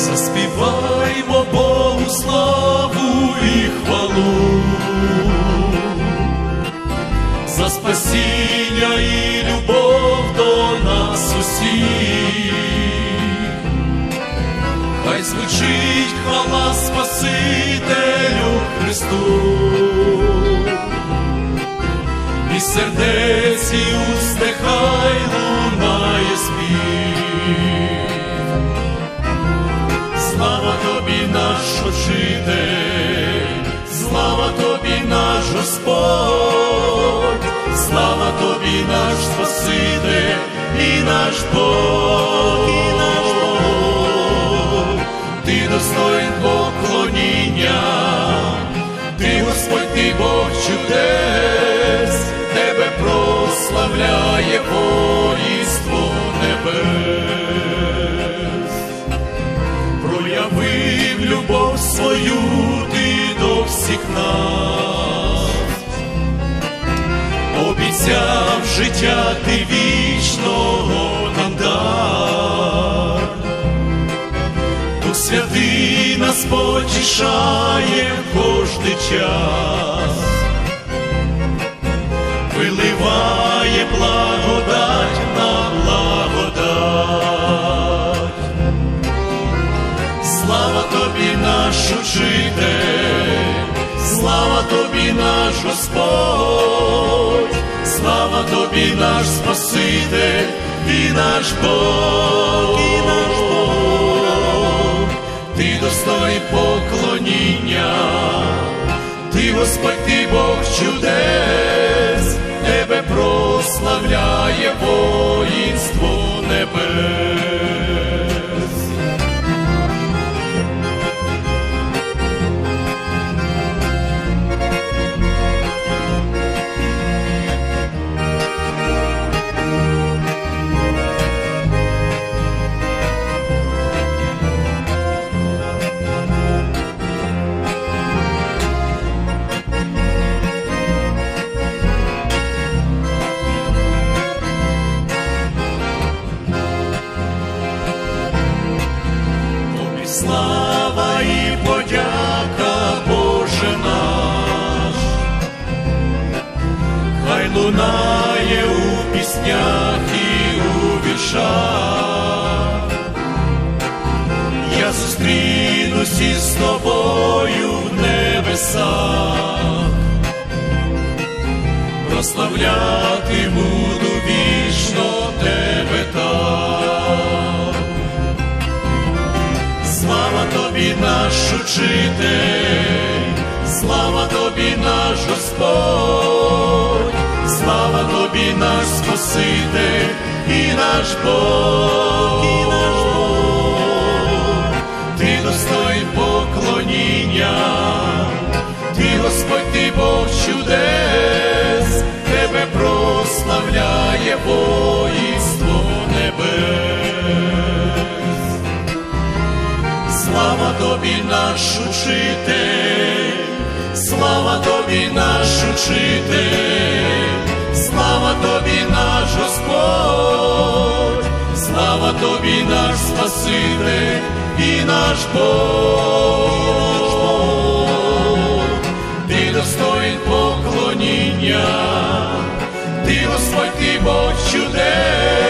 Співаймо Богу славу і хвалу за спасіння і любов до нас усіх. Хай звучить хвала Спасителю Христу. І сердець і уст Господь, слава тобі, наш Спаситель і наш Бог, і наш Бог, ти достоїн поклоніння, ти Господь, ти Бог чудес, тебе прославляє воїнство небес. Проявив любов свою ти до всіх нас, обіцяв життя ти вічного нам дар, Дух святий нас потішає кожний час, виливає благодать на благодать. Слава тобі, наш учитель, слава тобі, наш Господь, слава тобі, наш Спаситель і наш Бог, і наш Бог, ти достойний поклоніння, ти Господь, ти Бог лунає у піснях і у віршах. Я зустрінусь із тобою в небесах, прославляти буду вічно тебе так. Слава тобі, наш учитель, слава тобі, наш Господь, тобі, наш Спаситель і наш Бог, і наш Бог, ти достоїн поклоніння, ти Господь, ти Бог чудес, тебе прославляє воїнство небес. Слава тобі, наш учитель, слава тобі, наш учитель, слава тобі, наш Спаситель і наш Бог, ти достоїн поклоніння, ти Господь, ти Бог чудес.